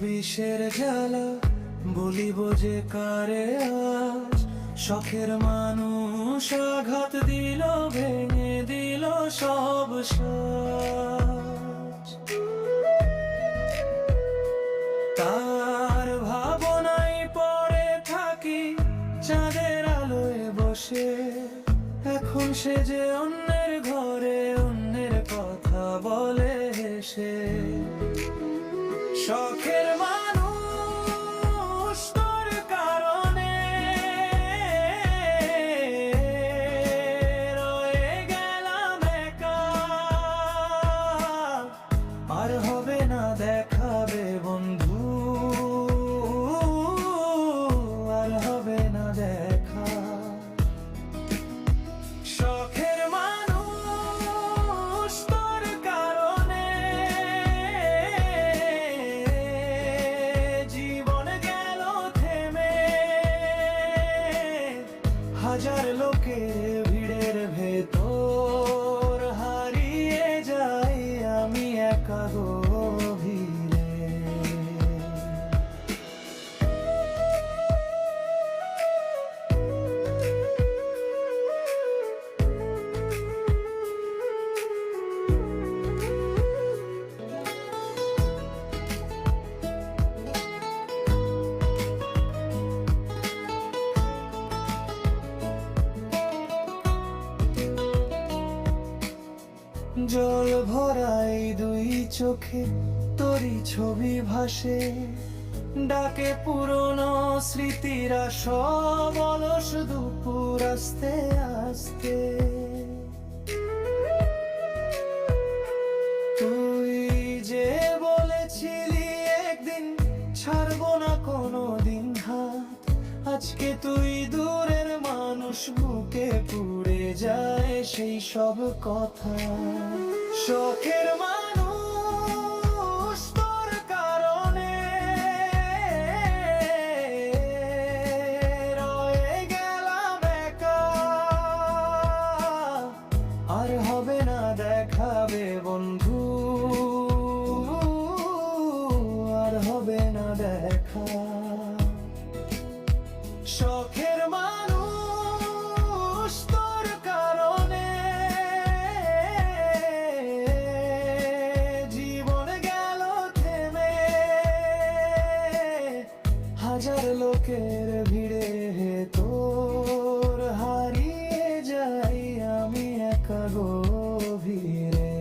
বিষের জ্বালা, বলিব যে কারে আজ? শখের মানুষ আঘাত দিল, ভেঙে দিল সব তার ভাবনাই পড়ে থাকি, চাঁদের আলোয় বসে। এখন সে যে অন্যের ঘরে, অন্যের কথা বলে হেসে। শখের জল ভরাই দুই চোখে তোরই ছবি ভাসে। ডাকে পুরনো স্মৃতিরা সব অলস দুপুর আস্তে আস্তে। তুই যে বলেছিলি একদিন, ছাড়বো না কোনো দিন হাত। আজকে তুই দূরের মানুষ, বুকে পুড়ে যায় সেই সব কথা। শখের মানুষ তোর কারণে রয়ে গেলাম একা। আর হবে না দেখাবে বন্ধু, আর হবে না দেখা। হাজার লোকের ভিড়ে হে তোর হারিয়ে যাই আমি একা গভীরে।